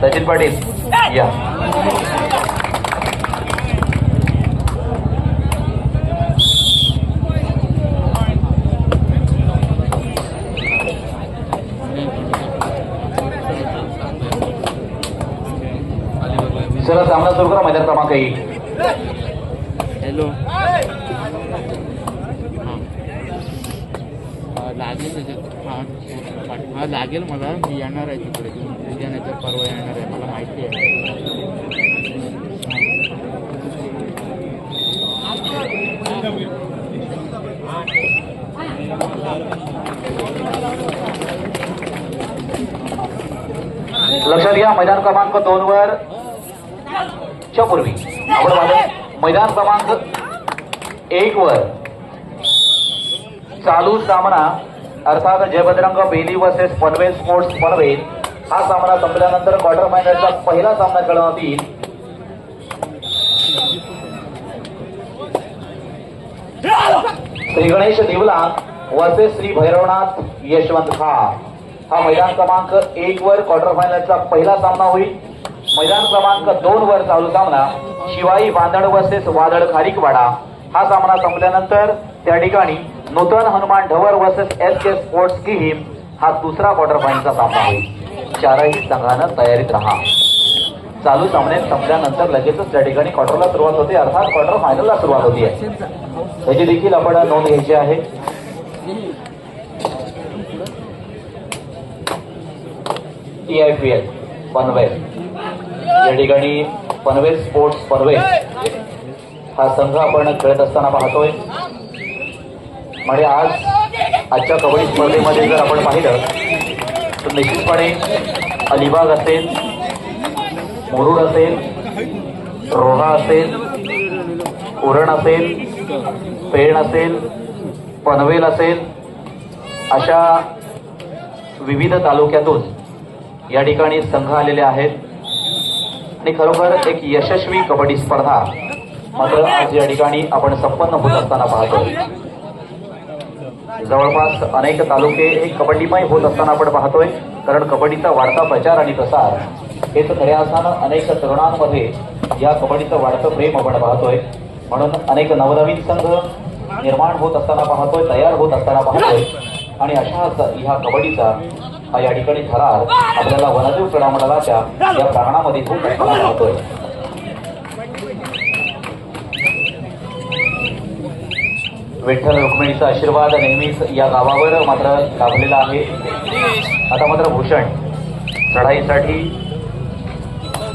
सचिन पाटील. या. चला सामना सुरू करा मैदान क्रमांक एक. हॅलो. लागेल त्याच्यात. हां लागेल मला मी येणार आहे तिकडे उद्या नाही तर परवा येणार आहे मला माहिती आहे. लक्षात घ्या मैदान क्रमांक दोन वर च्या पूर्वी आपण मैदान क्रमांक एक वर. चालू सामना अर्थात जयभद्रंग Bailey versus Panvel sports Panvel. हा सामना संपल्यानंतर क्वार्टर फायनलचा पहिला सामना खेळवण्यात येईल श्री गणेश देवला वर्सेस श्री भैरवनाथ यशवंत खा हा मैदान क्रमांक एक वर क्वार्टर फायनलचा पहिला सामना होईल. मैदान क्रमांक दोन वर चालू सामना शिवाई बांधण वर्सेस वादळ खारिकवाडा. हा सामना संपल्यानंतर त्या ठिकाणी Nutan Hanuman Dhawar versus S K sports की हिम हा दुसरा क्वार्टर फायनलचा सामना होईल. चारही संघानं तयारीत राहा. चालू सामने संपल्यानंतर लगेचच त्या ठिकाणी क्वार्टरला सुरुवात होते. अर्थात क्वार्टर फायनलला सुरुवात होती. याची देखील आपण नोंद घ्यायची आहे. T I P L Panvel. या ठिकाणी पनवेल स्पोर्ट्स पनवेल हा संघ आपण खेळत असताना पाहतोय. म्हणजे आज आजच्या कबड्डी स्पर्धेमध्ये जर आपण पाहिलं तर निश्चितपणे अलिबाग असेल मुरुड असेल रोहा असेल उरण असेल पेण असेल पनवेल असेल अशा विविध तालुक्यातून या ठिकाणी संघ आलेले आहेत. आणि खरोखर एक यशस्वी कबड्डी स्पर्धा मात्र आज या ठिकाणी आपण संपन्न होत असताना पाहतो जवळपास अनेक तालुके हे कबड्डीमय होत असताना आपण पाहतोय. कारण कबड्डीचा वाढता प्रचार आणि प्रसार हेच खऱ्या अर्थानं अनेक तरुणांमध्ये या कबड्डीचं वाढतं प्रेम आपण पाहतोय. म्हणून अनेक नवनवीन संघ निर्माण होत असताना पाहतोय तयार होत असताना पाहतोय. आणि अशाच ह्या कबड्डीचा हा या ठिकाणी थरार आपल्याला वनदेव क्रीडा मंडळाच्या या प्रांगणामध्ये खूप पाहतोय. विठ्ठल रुक्मिणीचा आशीर्वाद नेहमीच या गावावर मात्र लाभलेला आहे. आता मात्र भूषण चढाईसाठी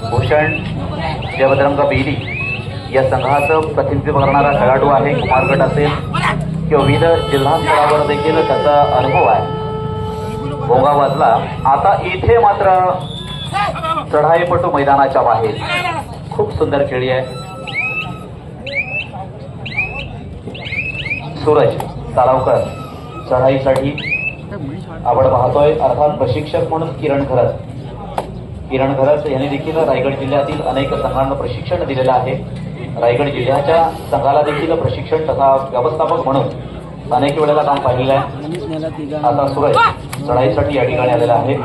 भूषण जयभद्रंग बेली या संघाचं प्रतिनिधित्व करणारा खेळाडू आहे कुमारगट असेल किंवा विविध जिल्हा स्तरावर देखील त्याचा अनुभव आहे. भोंगा वाजला. आता इथे मात्र चढाईपटू मैदानाच्या बाहेर. खूप सुंदर खेळी आहे. सूरज तालावकर चढाईसाठी आपण पाहतोय. अर्थात प्रशिक्षक म्हणून किरण खरत. किरण खरत यांनी देखील रायगड जिल्ह्यातील अनेक संघांना प्रशिक्षण दिलेलं आहे. रायगड जिल्ह्याच्या संघाला देखील प्रशिक्षण तथा व्यवस्थापक म्हणून अनेक वेळेला काम पाहिलेलं आहे. आता सूरज चढाईसाठी या ठिकाणी आलेला आहे.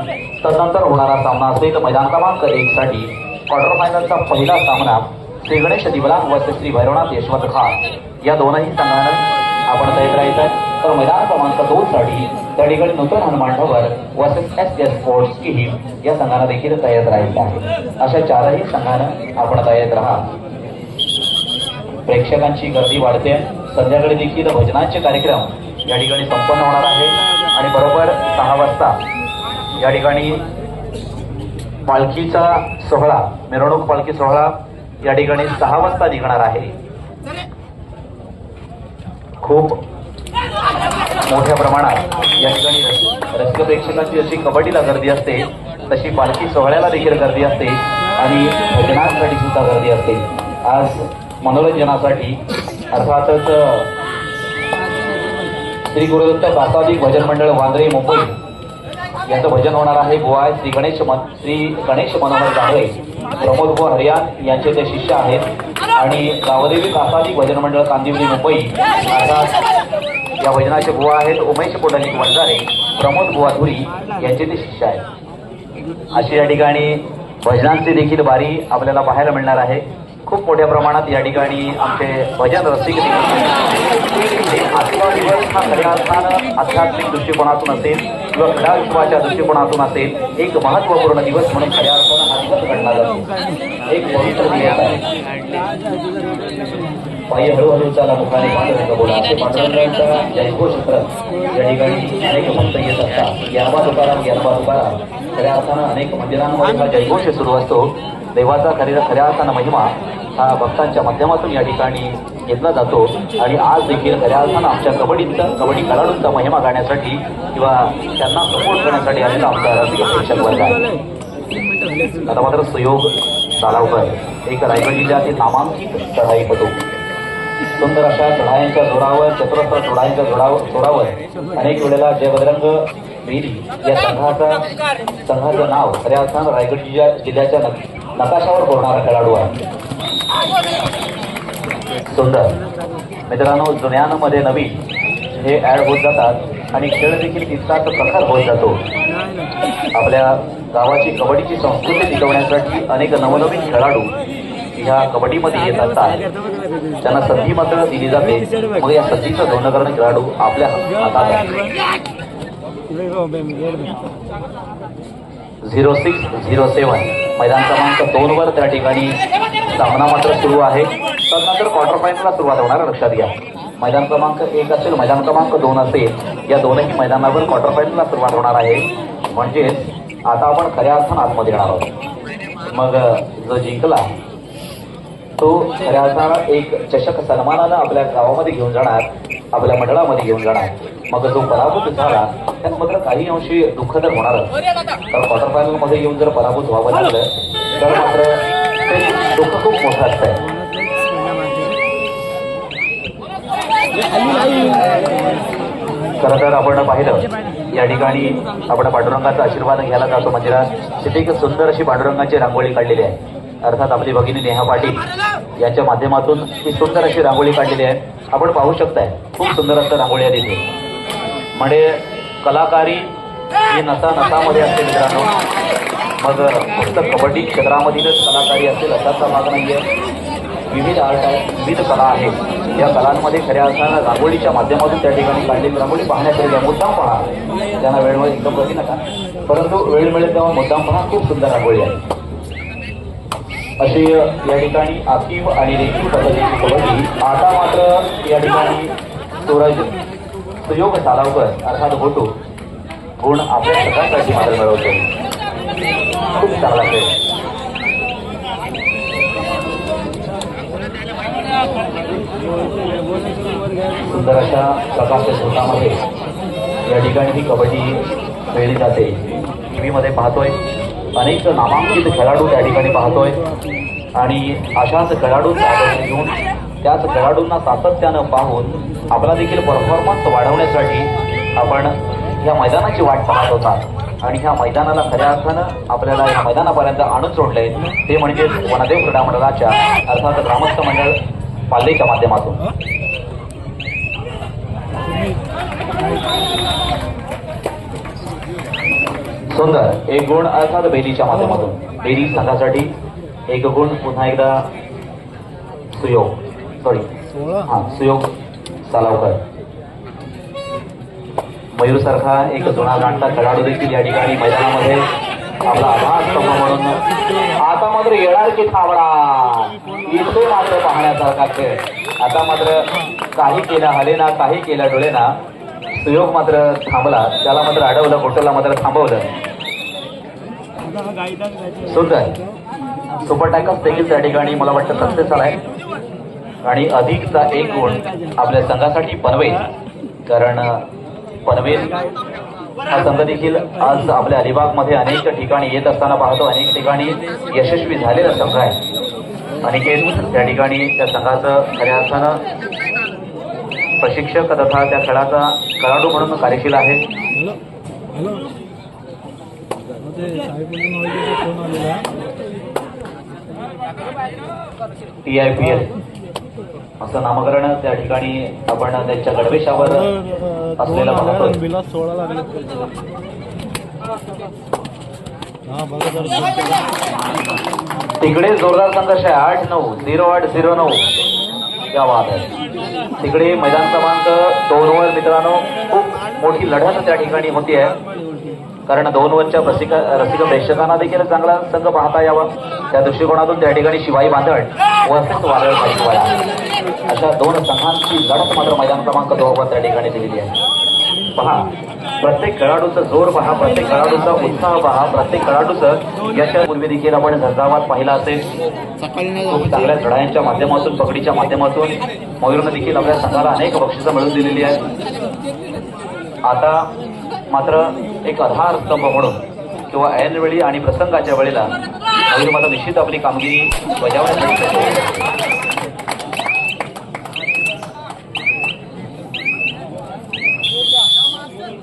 तदनंतर होणारा सामना असेल मैदान क्रमांक एक साठी क्वार्टर फायनलचा पहिला सामना श्री गणेश दिवला व श्री भैरवनाथ यशवंत खान या दोनही संघानं आपण तयार राहायचं तर मैदान क्रमांक दोन साठी त्या ठिकाणी Nutan Hanuman Thawar versus S S sports team या संघानं देखील तयार राहायचं आहे. अशा चारही संघानं आपण तयार राहा. प्रेक्षकांची गर्दी वाढते. संध्याकाळी देखील भजनांचे कार्यक्रम या ठिकाणी संपन्न होणार आहे. आणि बरोबर सहा वाजता या ठिकाणी पालखीचा सोहळा मिरवणूक पालखी सोहळा या ठिकाणी सहा वाजता निघणार आहे. खूप मोठ्या प्रमाणात या ठिकाणी रसिक प्रेक्षकांची जशी कबड्डीला गर्दी असते तशी पालखी सोहळ्याला देखील गर्दी असते आणि भजनांसाठी सुद्धा गर्दी असते. आज मनोरंजनासाठी अर्थातच श्री गुरुदत्त प्रासादिक भजन मंडळ वांद्रे मुंबई याचं भजन होणार आहे. गोवा श्री गणेश श्री गणेश मनोहर जाधवे प्रमोद गो हरियान यांचे ते शिष्य आहेत. आणि गावदेवी प्रासादिक भजन मंडळ कांदिवली मुंबई अर्थात या भजनाचे बुवा आहेत उमेश पुंडलिक वंजारे प्रमोद बुवा धुरी यांचे ते शिष्य आहेत. अशी या ठिकाणी भजनांची देखील बारी आपल्याला पाहायला मिळणार आहे. खूप मोठ्या प्रमाणात या ठिकाणी आमचे भजन रसिक आजचा दिवस हा खऱ्या अर्थानं आध्यात्मिक दृष्टिकोनातून असेल किंवा क्रीडा विश्वाच्या दृष्टिकोनातून असेल एक महत्त्वपूर्ण दिवस म्हणून खऱ्या अर्थानं हा एक पवित्र दिवस आहे पायी हळूहळू चाला मुखाने पांडुरंग बोला असे पांडुरंगाचा जयघोष करत या ठिकाणी अनेक भक्त येत असतात ज्ञानबा तुकाराम ज्ञानबा तुकाराम खऱ्या अर्थानं अनेक मंदिरांमध्ये हा जयघोष सुरू असतो. देवाचा खऱ्या खऱ्या अर्थानं महिमा हा भक्तांच्या माध्यमातून या ठिकाणी घेतला जातो. आणि आज देखील खऱ्या अर्थानं आमच्या कबड्डीचा कबड्डी खेळाडूंचा महिमा गाण्यासाठी किंवा त्यांना सपोर्ट करण्यासाठी आलेला आमचा रसिक प्रेक्षक वर्ग आहे. आता मात्र सुयोग साळावकर एक रायगड जिल्ह्यातील नामांकित चढाईपटू. सुंदर अशा चढायांच्या जोरावर चतुरस्त्र चढायांच्या जोरावर जोरावर अनेक वेळेला जय बजरंग बेरी या संघाचा संघाचं नाव खऱ्या अर्थानं रायगड जिल्ह्या जिल्ह्याच्या नक- नकाशावर कोरणारा खेळाडू आहे. सुंदर. मित्रांनो जुन्यांमध्ये नवीन हे ॲड होत जातात आणि खेळ देखील तितकाच प्रखर होत जातो. आपल्या गावाची कबड्डीची संस्कृती टिकवण्यासाठी अनेक नवनवीन खेळाडू ह्या कबड्डीमध्ये येत असतात त्यांना संधी मात्र दिली जाते. मग या संधीचं धोरण खेळाडू आपल्या हातात झिरो सिक्स झिरो सेवन. मैदान क्रमांक दोन वर त्या ठिकाणी सामना मात्र सुरू आहे. तदनंतर क्वार्टर फायनलला सुरुवात होणार लक्षात घ्या. मैदान क्रमांक एक असेल मैदान क्रमांक दोन असेल या दोनही मैदानावर क्वार्टर फायनलला सुरुवात होणार आहे. म्हणजेच आता आपण खऱ्या अर्थानं आतमध्ये येणार आहोत. मग जो जिंकला तो खऱ्या अर्थानं एक चषक सन्मानानं आपल्या गावामध्ये घेऊन जाणार आपल्या मंडळामध्ये घेऊन जाणार. मग जो पराभूत झाला त्यानं मात्र काही अंशी दुःख तर होणारच. कारण क्वार्टर फायनलमध्ये येऊन जर पराभूत व्हावं लागलं तर मात्र ते दुःख खूप मोठं असतंय. खरं तर आपण पाहिलं या ठिकाणी आपण पांडुरंगाचा आशीर्वाद घ्यायला जातो मंदिरात. तिथे एक सुंदर अशी पांडुरंगाची रांगोळी काढलेली आहे. अर्थात आपली भगिनी नेहा पाटील यांच्या माध्यमातून ही सुंदर अशी रांगोळी काढलेली आहे. आपण पाहू शकताय खूप सुंदर असं रांगोळी आहे तिथे. म्हणजे कलाकारी ही नसा नसामध्ये असते मित्रांनो. मग फक्त कबड्डी क्षेत्रामधीलच कलाकारी असेल असाचा भाग नाहीये. विविध आर्ट आहे विविध कला आहेत या कलांमध्ये खऱ्या अर्थानं रांगोळीच्या माध्यमातून त्या ठिकाणी काढलेली रांगोळी पाहण्याकरिता मुद्दाम पहा त्यांना वेळमध्ये एकदम बघी नका. परंतु वेळ मिळेल तेव्हा मुद्दाम पहा खूप सुंदर रांगोळी आहे. असे या ठिकाणी आखीव आणि रेखीव पद्धतीची कबड्डी आता मात्र या ठिकाणी सूरज सुयोग सालावकर अर्थात होतो. गुण आपल्या सगळ्यांसाठी मात्र मिळवतो. खूप चांगला खेळ सुंदर अशा प्रकारच्या स्वतःमध्ये या ठिकाणी ही कबड्डी खेळली जाते. टी व्हीमध्ये पाहतोय. अनेक नामांकित खेळाडू त्या ठिकाणी पाहतोय. आणि अशाच खेळाडूंचा आदर्श घेऊन त्याच खेळाडूंना सातत्यानं पाहून आपला देखील परफॉर्मन्स वाढवण्यासाठी आपण ह्या मैदानाची वाट पाहत होतात आणि ह्या मैदानाला खऱ्या अर्थानं आपल्याला या मैदानापर्यंत आणून सोडले. ते म्हणजे वनदेव क्रीडा मंडळाच्या अर्थात ग्रामस्थ मंडळ पाल्लेच्या माध्यमातून. सुंदर एक गुण अर्थात बेलीच्या माध्यमातून. बेली संघासाठी एक गुण पुन्हा एकदा सुयोग. सॉरी हा सुयोग सालावकर. मयूर सारखा एक जुना जाणता खेळाडू देखील या ठिकाणी मैदानामध्ये आपला आभार म्हणून. आता मात्र येणार की थांबणार. इथे मात्र पाहण्यासारखा खेळ? आता मात्र काही केला हलेना काही केला डोळेना. सुयोग मात्र थांबला. त्याला मात्र अडवलं होटलला मात्र थांबवलं. सुंदर सुपर टॅकस देखील त्या ठिकाणी मला वाटतं सक्सेस आहे आणि अधिकचा एक गुण आपल्या संघासाठी पनवेल. कारण पनवेल हा संघ देखील आज आपल्या अलिबागमध्ये अनेक ठिकाणी येत असताना पाहतो. अनेक ठिकाणी यशस्वी झालेला संघ आहे. अनिकेत त्या ठिकाणी त्या संघाचं खऱ्या अर्थानं प्रशिक्षक तथा त्या खेळाचा खेळाडू म्हणून कार्यशील आहे. टी आय पी एल असं नामकरण त्या ठिकाणी आपण त्यांच्या गणवेशावर असलेलं लागले. तिकडे जोरदार संघर्ष आहे. आठ नऊ झिरो आठ झिरो नऊ. या वाद आहे तिकडे मैदान क्रमांक दोन वर मित्रांनो खूप मोठी लढत त्या ठिकाणी होती आहे. कारण दोन वरच्या रसिक रसिक प्रेक्षकांना देखील चांगला संघ पाहता यावा. त्या दृष्टिकोनातून त्या ठिकाणी शिवाई बांधण वर्सेस वादळ पाहिजे अशा दोन संघांची लढत मात्र मैदान क्रमांक दोन वर त्या ठिकाणी दिलेली आहे. पहा प्रत्येक खेळाडूचा जोर पहा प्रत्येक खेळाडूचा उत्साह पहा प्रत्येक खेळाडूचं याच्या पूर्वी देखील आपण झंझावात पाहिला असेल. खूप चांगल्या लढायांच्या माध्यमातून पकडीच्या माध्यमातून मयूरनं देखील आपल्या संघाला अनेक बक्षिसं मिळवून दिलेली आहेत. आता मात्र एक आधार स्तंभ म्हणून किंवा ऐन वेळी आणि प्रसंगाच्या वेळेला मयूर मात्र निश्चित आपली कामगिरी बजावण्यासाठी सज्ज आहे.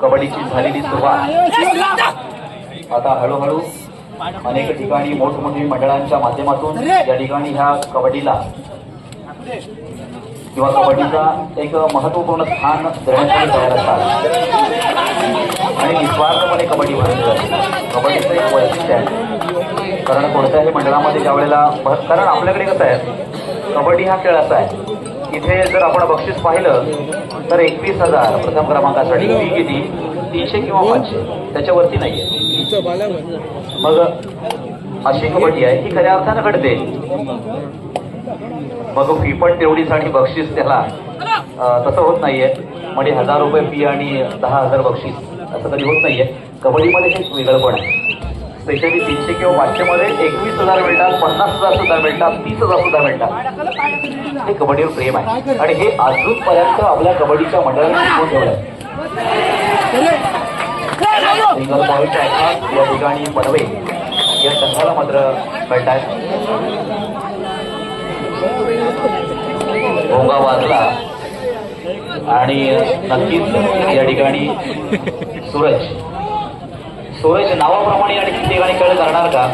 कबड्डीची झालेली सुरुवात. आता हळूहळू अनेक ठिकाणी मोठमोठी मंडळांच्या माध्यमातून या ठिकाणी ह्या कबड्डीला किंवा कबड्डीचा एक महत्त्वपूर्ण स्थान देण्यासाठी तयार असतात आणि निस्वार्थपणे कबड्डी भरली कबड्डीचं एक वैशिष्ट्य आहे. कारण कोणत्याही मंडळामध्ये ज्या वेळेला कारण आपल्याकडे कसं आहे कबड्डी हा खेळ असा आहे. इथे जर आपण बक्षीस पाहिलं तर एकवीस हजार प्रथम क्रमांकासाठी फी किती? तीनशे किंवा पाचशे? त्याच्यावरती नाहीये. मग अशी कबड्डी आहे ही खऱ्या अर्थानं घडते. मग फी पण तेवढीच आणि बक्षीस त्याला तसं होत नाहीये. म्हणजे हजार रुपये फी आणि दहा हजार बक्षीस असं कधी होत नाहीये. कबड्डीमध्ये हे वेगळं पण आहे. स्पेशली तीनशे किंवा पाचशे मध्ये एकवीस हजार मिळतात पन्नास हजार सुद्धा मिळतात तीस हजार सुद्धा मिळतात. हे कबड्डीवर प्रेम आहे. आणि हे अजूनपर्यंत आपल्या कबड्डीच्या मंडळाने टिकवून ठेवलंय सिंगल पॉईंट आहेत या ठिकाणी पडवे या संघाला मात्र मिळतात भोंगा वाजला. आणि नक्कीच या ठिकाणी सूरज. सूरज नावाप्रमाणे या ठिकाणी कळ करणार का?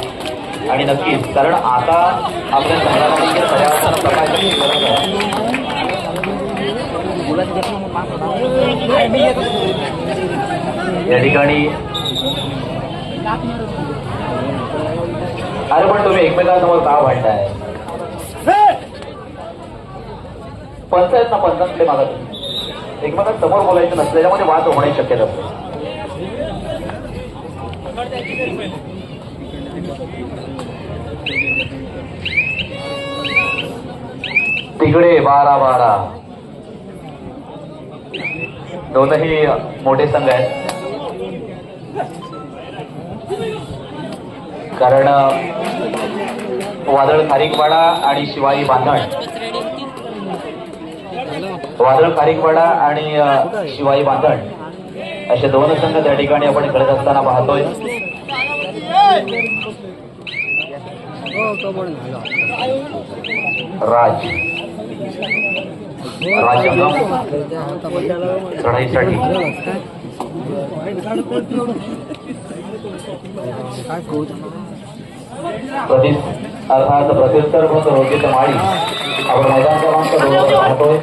आणि नक्कीच कारण आता आपल्या संघाला देखील खऱ्या अर्थानं प्रकाशाची गरज आहे. या ठिकाणी अरे पण तुम्ही एकमेकांसमोर का भांडताय? पंचायत आहेत ना पंचांकडे मागा तुम्ही. एकमेकांसमोर बोलायचं नसतं त्याच्यामध्ये वाद होण्याची शक्यता असते. तिकडे बारा बारा. दोनही मोठे संघ आहेत. कारण वादळ खारीकवाडा आणि शिवाई बांधण. वादळ खारीकवाडा आणि शिवाई बांधण. असे दोन संघ त्या ठिकाणी आपण खेळत असताना पाहतोय. राज. राज चढाईसाठी. प्रति अर्थात प्रत्युत्तर म्हणून रोजित माळी. आपण मैदान क्रमांक दोन राहतोय पाहतोय.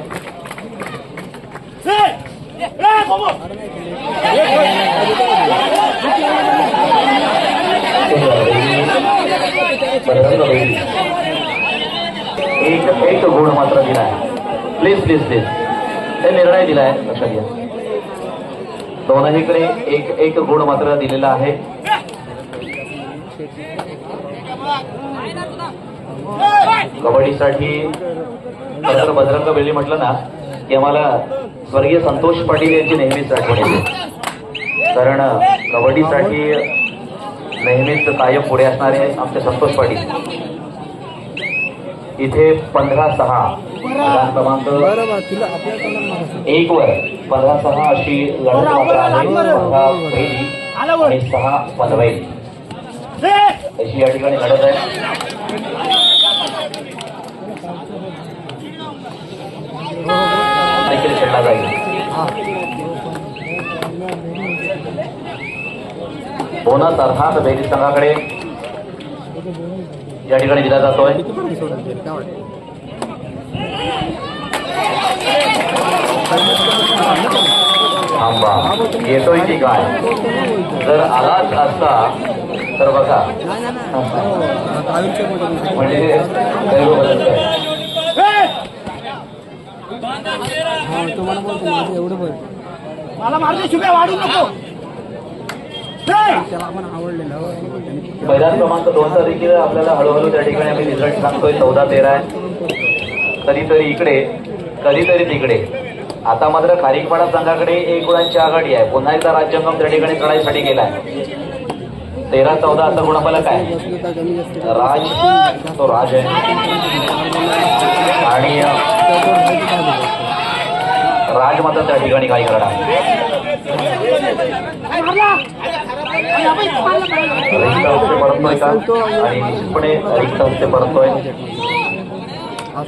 एक एक गुण मात्र दिलाय प्लीज प्लीज प्लीज हे निर्णय दिला आहे लक्षात घ्या. दोनहीकडे एक एक गुण मात्र दिलेला आहे. कबड्डीसाठी खरं बजरंग बेली म्हटलं ना की आम्हाला स्वर्गीय संतोष पाटील यांची नेहमीच आठवण येते. कारण कबड्डीसाठी नेहमीच कायम पुढे असणारे आमचे संतोष पाटील. इथे पंधरा सहा क्रमांक एक वर पंधरा सहा अशी लढत मात्र आहे. पंधरा पहिली आणि सहा पनवेल अशी या ठिकाणी लढत आहे देखील खेळला जाईल बोनस अर्थात बेरी संघाकडे. या ठिकाणी दिला जातोय. थांबा. येतोय की काय? जर आलाच असता तर बघा. म्हणजे माझं एवढं बरं. मला मारते शुभ्या वाढू नको. मैदान क्रमांक दोनचा देखील आपल्याला हळूहळू त्या ठिकाणी आम्ही रिझल्ट सांगतोय. चौदा तेरा आहे. कधीतरी इकडे कधीतरी तिकडे. आता मात्र खारीकपाडा संघाकडे एक गुणांची आघाडी आहे. पुन्हा एकदा राज्यंगम त्या ठिकाणी चढाईसाठी गेलाय. तेरा चौदा असा गुणफलक आहे. राज तो राज आहे. आणि राज मात्र त्या ठिकाणी काही करणार रिक्त हस्ते परततोय का आणि निश्चितपणे रिक्त हस्ते परततोय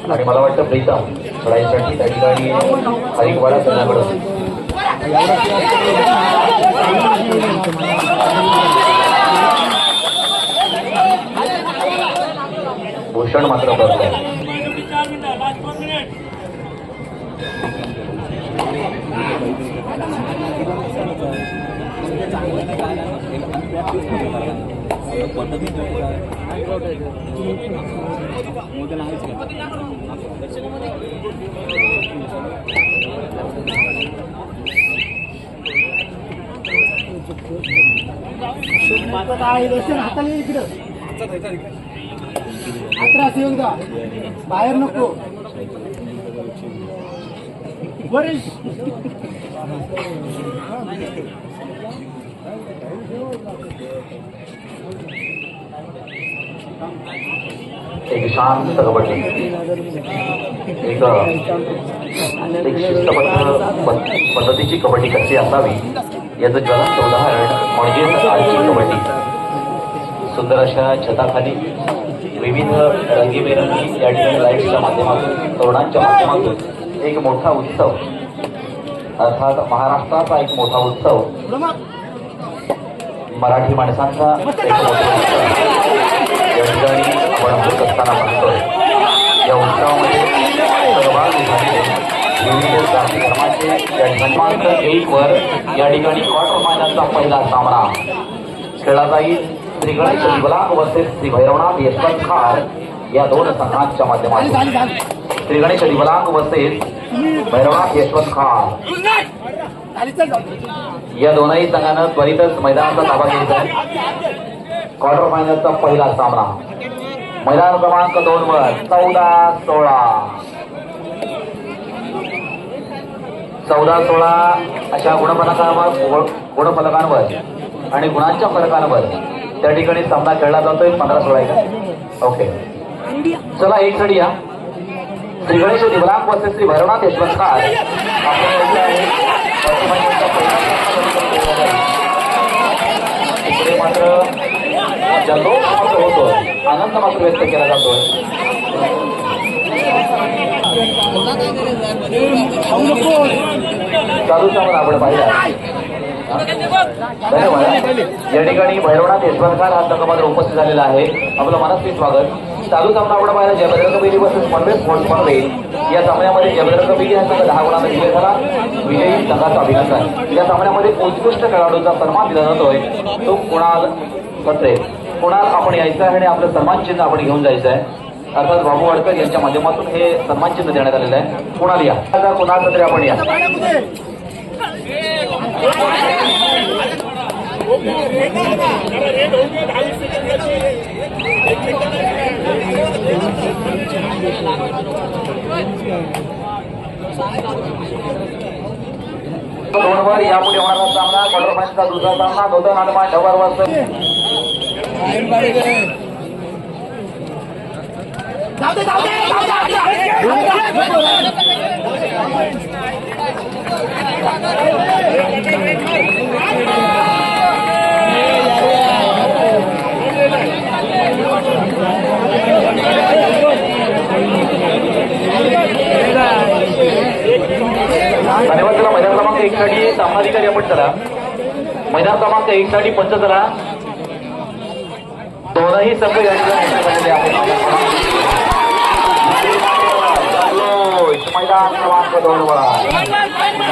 आणि मला वाटतं प्रीतम लढाईसाठी त्या ठिकाणी हरिकवाडा संघाकडं भूषण मात्र करतोय हाताला ये इकडं अकरा येऊन जा बाहेर नको वरील एक शांत कबड्डी. एक एक शिस्तबद्ध पद्धतीची कबड्डी कशी असावी याचं ज्वलंत उदाहरण म्हणजेच आजची कबड्डी. सुंदर अशा छताखाली विविध रंगीबेरंगी या ठिकाणी लाईटच्या माध्यमातून तरुणांच्या माध्यमातून एक मोठा उत्सव अर्थात महाराष्ट्राचा एक मोठा उत्सव. मराठी माणसांचा या ठिकाणी आपण होत असताना म्हणतोय या उत्सवामध्ये सहभागी झालेले विविध जाती धर्माचे या ठिकाणी क्रमांक एक वर या ठिकाणी क्वार्टर फायनलचा पहिला सामना. खेळला जाईल श्री गणेश गुलाब वर्सेस श्री भैरवनाथ यशवंत खार या दोन संघांच्या माध्यमातून. श्री गणेश दिवलांग वर्सेस भैरवनाथ यशवंत खार. या दोनही संघानं त्वरितच मैदानाचा ताबा घ्यायचा क्वार्टर फायनलचा पहिला सामना. मैदान क्रमांक दोन वर चौदा सोळा. चौदा सोळा अशा गुणफलकांवर गुणफलकांवर आणि गुणांच्या फलकांवर त्या ठिकाणी सामना खेळला जातोय पंधरा सोळा एक. ओके चला एक साठी या. श्री गणेश दिवलांग वर्सेस श्री भैरवनाथ यशवंतकार आपण इकडे मात्र जल्लोष मात्र होतो आनंद मात्र व्यक्त केला जातोय. चालू सामना आपण पाहिला धन्यवाद या ठिकाणी भैरवनाथ यशवंतखार हा संघ उपस्थित झालेला आहे. आपलं मनस्वी स्वागत. चालू सामना आपण पाहिला जयभद्र कबीरी वर्सेस पनवे फोर्ट पनवे या सामन्यामध्ये जयभद्र कबीरी हा संघ दहा गुणांचा विजय झाला. विजयी संघाचा अभिनंदन. या सामन्यामध्ये उत्कृष्ट खेळाडूचा सन्मान दिला जातोय. तो कुणाल कत्रे कुणाल आपण यायचं आहे आणि आपलं सन्मान चिन्ह आपण घेऊन जायचं आहे. अर्थात बाबू वाडकर यांच्या माध्यमातून हे सन्मान चिन्ह देण्यात आलेलं आहे. कुणाल या. कुणाल कत्रे आपण या. दोनवर यापुढे होणारा सामना क्वार्टर दुसरा सामना दोन हनुमान डबर वर्ष. जाऊ दे जाऊ दे जाऊ दे, जाऊ दे धन्यवाद चला मैदान क्रमांक एक साठी सामनाधिकारी आपण चला. मैदान क्रमांक एक साठी पंच चला. दोनही संघ या ठिकाणी आहेत. मैदान क्रमांक दोन वर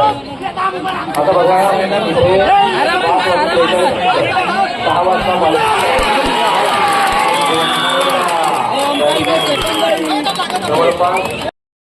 आता बघा इथे सहा वाजता जवळपास